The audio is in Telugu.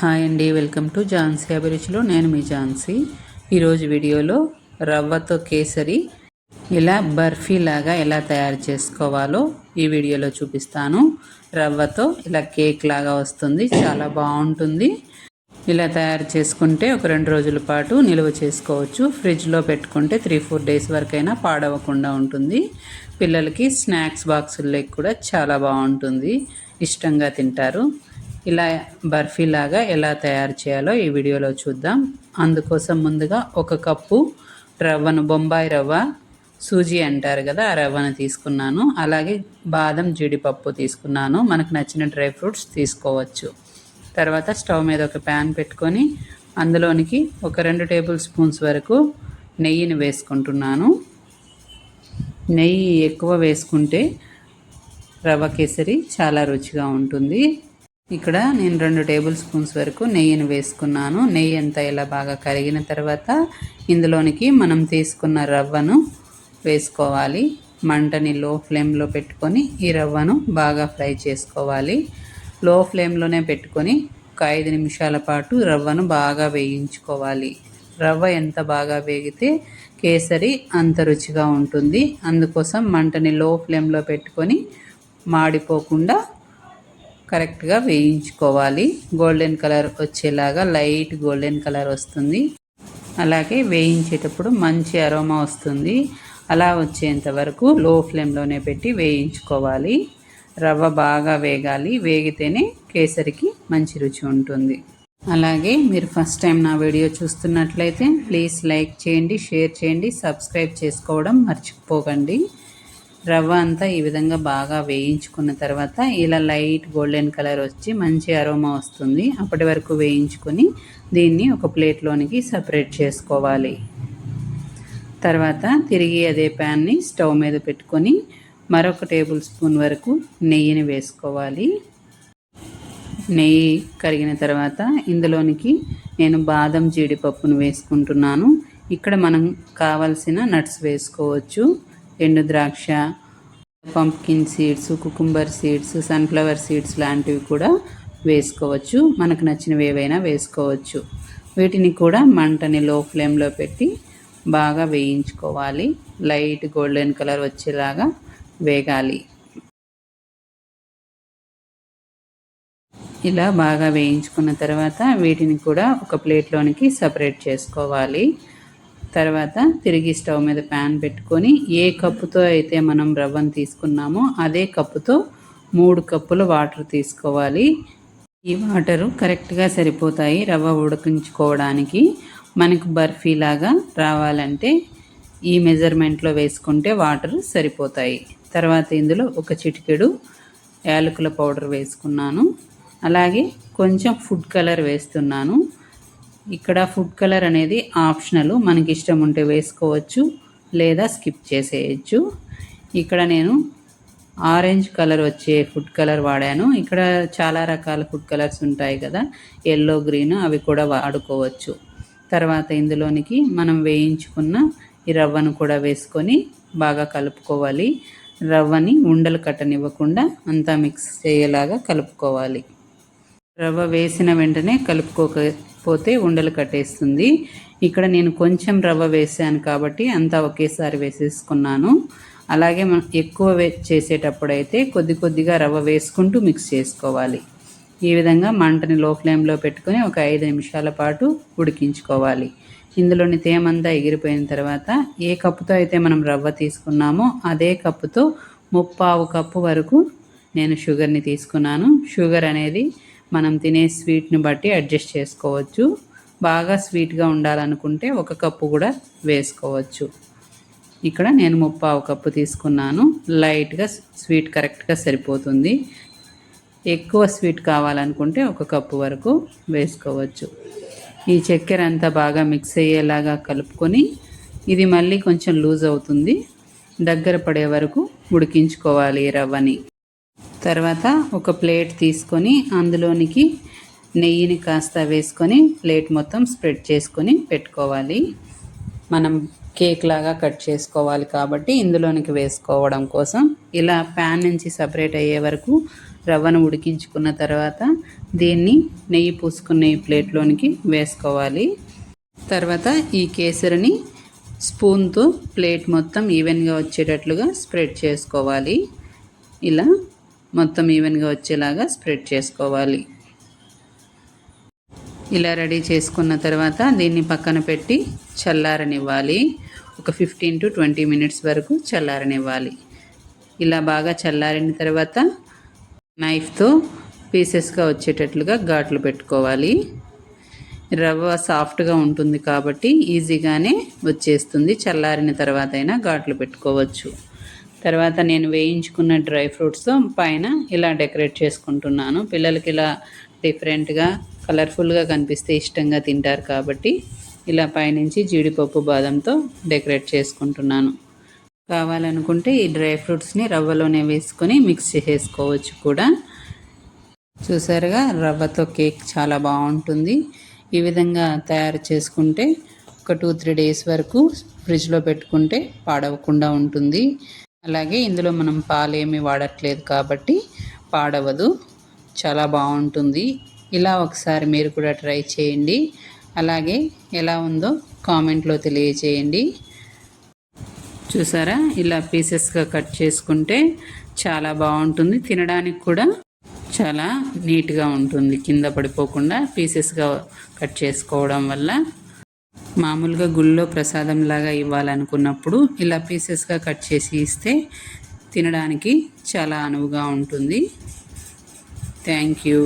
హాయ్ అండి వెల్కమ్ టు ఝాన్సీ అభిరుచిలో. నేను మీ ఝాన్సీ. ఈరోజు వీడియోలో రవ్వతో కేసరి ఇలా బర్ఫీ లాగా ఎలా తయారు చేసుకోవాలో ఈ వీడియోలో చూపిస్తాను. రవ్వతో ఇలా కేక్ లాగా వస్తుంది చాలా బాగుంటుంది. ఇలా తయారు చేసుకుంటే ఒక రెండు రోజుల పాటు నిల్వ చేసుకోవచ్చు. ఫ్రిడ్జ్లో పెట్టుకుంటే త్రీ ఫోర్ డేస్ వరకైనా పాడవకుండా ఉంటుంది. పిల్లలకి స్నాక్స్ బాక్సుల్లో కూడా చాలా బాగుంటుంది. ఇష్టంగా తింటారు. ఇలా బర్ఫీ లాగా ఎలా తయారు చేయాలో ఈ వీడియోలో చూద్దాం. అందుకోసం ముందుగా ఒక కప్పు రవ్వను బొంబాయి రవ్వ సూజీ అంటారు కదా ఆ రవ్వను తీసుకున్నాను. అలాగే బాదం జీడిపప్పు తీసుకున్నాను. మనకు నచ్చిన డ్రై ఫ్రూట్స్ తీసుకోవచ్చు. తర్వాత స్టవ్ మీద ఒక ప్యాన్ పెట్టుకొని అందులోనికి ఒక రెండు టేబుల్ స్పూన్స్ వరకు నెయ్యిని వేసుకుంటున్నాను. నెయ్యి ఎక్కువ వేసుకుంటే రవ్వ కేసరి చాలా రుచిగా ఉంటుంది. ఇక్కడ నేను రెండు టేబుల్ స్పూన్స్ వరకు నెయ్యిని వేసుకున్నాను. నెయ్యి అంతా ఇలా బాగా కరిగిన తర్వాత ఇందులోనికి మనం తీసుకున్న రవ్వను వేసుకోవాలి. మంటని లో ఫ్లేమ్లో పెట్టుకొని ఈ రవ్వను బాగా ఫ్రై చేసుకోవాలి. లో ఫ్లేమ్లోనే పెట్టుకొని ఒక ఐదు నిమిషాల పాటు రవ్వను బాగా వేయించుకోవాలి. రవ్వ ఎంత బాగా వేగితే కేసరి అంత రుచిగా ఉంటుంది. అందుకోసం మంటని లో ఫ్లేమ్లో పెట్టుకొని మాడిపోకుండా కరెక్ట్గా వేయించుకోవాలి. గోల్డెన్ కలర్ వచ్చేలాగా లైట్ గోల్డెన్ కలర్ వస్తుంది. అలాగే వేయించేటప్పుడు మంచి అరోమా వస్తుంది. అలా వచ్చేంత వరకు లో ఫ్లేమ్లోనే పెట్టి వేయించుకోవాలి. రవ్వ బాగా వేగాలి. వేగితేనే కేసరికి మంచి రుచి ఉంటుంది. అలాగే మీరు ఫస్ట్ టైం నా వీడియో చూస్తున్నట్లయితే ప్లీజ్ లైక్ చేయండి షేర్ చేయండి సబ్స్క్రైబ్ చేసుకోవడం మర్చిపోకండి. రవ్వ అంతా ఈ విధంగా బాగా వేయించుకున్న తర్వాత ఇలా లైట్ గోల్డెన్ కలర్ వచ్చి మంచి అరోమా వస్తుంది. అప్పటి వరకు వేయించుకొని దీన్ని ఒక ప్లేట్లోనికి సపరేట్ చేసుకోవాలి. తర్వాత తిరిగి అదే ప్యాన్ని స్టవ్ మీద పెట్టుకొని మరొక టేబుల్ స్పూన్ వరకు నెయ్యిని వేసుకోవాలి. నెయ్యి కరిగిన తర్వాత ఇందులోనికి నేను బాదం జీడిపప్పును వేసుకుంటున్నాను. ఇక్కడ మనం కావలసిన నట్స్ వేసుకోవచ్చు. ఎండు ద్రాక్ష pumpkin seeds cucumber seeds sunflower seeds లాంటివి కూడా వేసుకోవచ్చు. మనకు నచ్చినవి ఏవైనా వేసుకోవచ్చు. వీటిని కూడా మంటని లో ఫ్లేమ్లో పెట్టి బాగా వేయించుకోవాలి. లైట్ గోల్డెన్ కలర్ వచ్చేలాగా వేగాలి. ఇలా బాగా వేయించుకున్న తర్వాత వీటిని కూడా ఒక ప్లేట్లోనికి సపరేట్ చేసుకోవాలి. తర్వాత తిరిగి స్టవ్ మీద ప్యాన్ పెట్టుకొని ఏ కప్పుతో అయితే మనం రవ్వను తీసుకున్నామో అదే కప్పుతో మూడు కప్పుల వాటర్ తీసుకోవాలి. ఈ వాటరు కరెక్ట్గా సరిపోతాయి రవ్వ ఉడికించుకోవడానికి. మనకు బర్ఫీ లాగా రావాలంటే ఈ మెజర్మెంట్లో వేసుకుంటే వాటర్ సరిపోతాయి. తర్వాత ఇందులో ఒక చిటికెడు యాలకుల పౌడర్ వేసుకున్నాను. అలాగే కొంచెం ఫుడ్ కలర్ వేస్తున్నాను. ఇక్కడ ఫుడ్ కలర్ అనేది ఆప్షనల్. మనకి ఇష్టం ఉంటే వేసుకోవచ్చు లేదా స్కిప్ చేసేయచ్చు. ఇక్కడ నేను ఆరెంజ్ కలర్ వచ్చే ఫుడ్ కలర్ వాడాను. ఇక్కడ చాలా రకాల ఫుడ్ కలర్స్ ఉంటాయి కదా. ఎల్లో గ్రీన్ అవి కూడా వాడుకోవచ్చు. తర్వాత ఇందులోనికి మనం వేయించుకున్న ఈ రవ్వను కూడా వేసుకొని బాగా కలుపుకోవాలి. రవ్వని ఉండలు కట్టనివ్వకుండా అంతా మిక్స్ చేయలాగా కలుపుకోవాలి. రవ్వ వేసిన వెంటనే కలుపుకోక పోతే ఉండలు కట్టేస్తుంది. ఇక్కడ నేను కొంచెం రవ్వ వేసాను కాబట్టి అంతా ఒకేసారి వేసేసుకున్నాను. అలాగే మనం ఎక్కువ వే చేసేటప్పుడు అయితే కొద్ది కొద్దిగా రవ్వ వేసుకుంటూ మిక్స్ చేసుకోవాలి. ఈ విధంగా మంటని లో ఫ్లేమ్లో పెట్టుకొని ఒక ఐదు నిమిషాల పాటు ఉడికించుకోవాలి. ఇందులోని తేమంతా ఎగిరిపోయిన తర్వాత ఏ కప్పుతో అయితే మనం రవ్వ తీసుకున్నామో అదే కప్పుతో ముప్పావు కప్పు వరకు నేను షుగర్ని తీసుకున్నాను. షుగర్ అనేది మనం తినే స్వీట్ని బట్టి అడ్జస్ట్ చేసుకోవచ్చు. బాగా స్వీట్గా ఉండాలనుకుంటే ఒక కప్పు కూడా వేసుకోవచ్చు. ఇక్కడ నేను ముప్పావు కప్పు తీసుకున్నాను. లైట్గా స్వీట్ కరెక్ట్గా సరిపోతుంది. ఎక్కువ స్వీట్ కావాలనుకుంటే ఒక కప్పు వరకు వేసుకోవచ్చు. ఈ చక్కెర అంతా బాగా మిక్స్ అయ్యేలాగా కలుపుకొని ఇది మళ్ళీ కొంచెం లూజ్ అవుతుంది. దగ్గర పడే వరకు ఉడికించుకోవాలి రవ్వని. తర్వాత ఒక ప్లేట్ తీసుకొని అందులోనికి నెయ్యిని కాస్త వేసుకొని ప్లేట్ మొత్తం స్ప్రెడ్ చేసుకొని పెట్టుకోవాలి. మనం కేక్ లాగా కట్ చేసుకోవాలి కాబట్టి ఇందులోనికి వేసుకోవడం కోసం ఇలా ప్యాన్ నుంచి సపరేట్ అయ్యే వరకు రవ్వను ఉడికించుకున్న తర్వాత దీన్ని నెయ్యి పూసుకున్న ఈ ప్లేట్లోనికి వేసుకోవాలి. తర్వాత ఈ కేసరిని స్పూన్తో ప్లేట్ మొత్తం ఈవెన్గా వచ్చేటట్లుగా స్ప్రెడ్ చేసుకోవాలి. ఇలా మొత్తం ఈవెన్గా వచ్చేలాగా స్ప్రెడ్ చేసుకోవాలి. ఇలా రెడీ చేసుకున్న తర్వాత దీన్ని పక్కన పెట్టి చల్లారనివ్వాలి. ఒక ఫిఫ్టీన్ టు ట్వంటీ మినిట్స్ వరకు చల్లారనివ్వాలి. ఇలా బాగా చల్లారిన తర్వాత నైఫ్తో పీసెస్గా వచ్చేటట్లుగా ఘాట్లు పెట్టుకోవాలి. రవ్వ సాఫ్ట్గా ఉంటుంది కాబట్టి ఈజీగానే వచ్చేస్తుంది. చల్లారిన తర్వాత అయినా ఘాట్లు పెట్టుకోవచ్చు. తర్వాత నేను వేయించుకున్న డ్రై ఫ్రూట్స్తో పైన ఇలా డెకరేట్ చేసుకుంటున్నాను. పిల్లలకి ఇలా డిఫరెంట్గా కలర్ఫుల్గా కనిపిస్తే ఇష్టంగా తింటారు కాబట్టి ఇలా పైనుంచి జీడిపప్పు బాదంతో డెకరేట్ చేసుకుంటున్నాను. కావాలనుకుంటే ఈ డ్రై ఫ్రూట్స్ని రవ్వలోనే వేసుకొని మిక్స్ చేసుకోవచ్చు కూడా. చూసారుగా రవ్వతో కేక్ చాలా బాగుంటుంది. ఈ విధంగా తయారు చేసుకుంటే ఒక టూ త్రీ డేస్ వరకు ఫ్రిడ్జ్లో పెట్టుకుంటే పాడవకుండా ఉంటుంది. అలాగే ఇందులో మనం పాలేమి వాడట్లేదు కాబట్టి పాడవదు. చాలా బాగుంటుంది. ఇలా ఒకసారి మీరు కూడా ట్రై చేయండి. అలాగే ఎలా ఉందో కామెంట్లో తెలియజేయండి. చూసారా? ఇలా పీసెస్గా కట్ చేసుకుంటే చాలా బాగుంటుంది. తినడానికి కూడా చాలా నీట్గా ఉంటుంది. కింద పడిపోకుండా పీసెస్గా కట్ చేసుకోవడం వల్ల. మామూలుగా గుళ్ళో ప్రసాదంలాగా ఇవ్వాలనుకున్నప్పుడు ఇలా పీసెస్గా కట్ చేసి ఇస్తే తినడానికి చాలా అనువుగా ఉంటుంది. Thank you.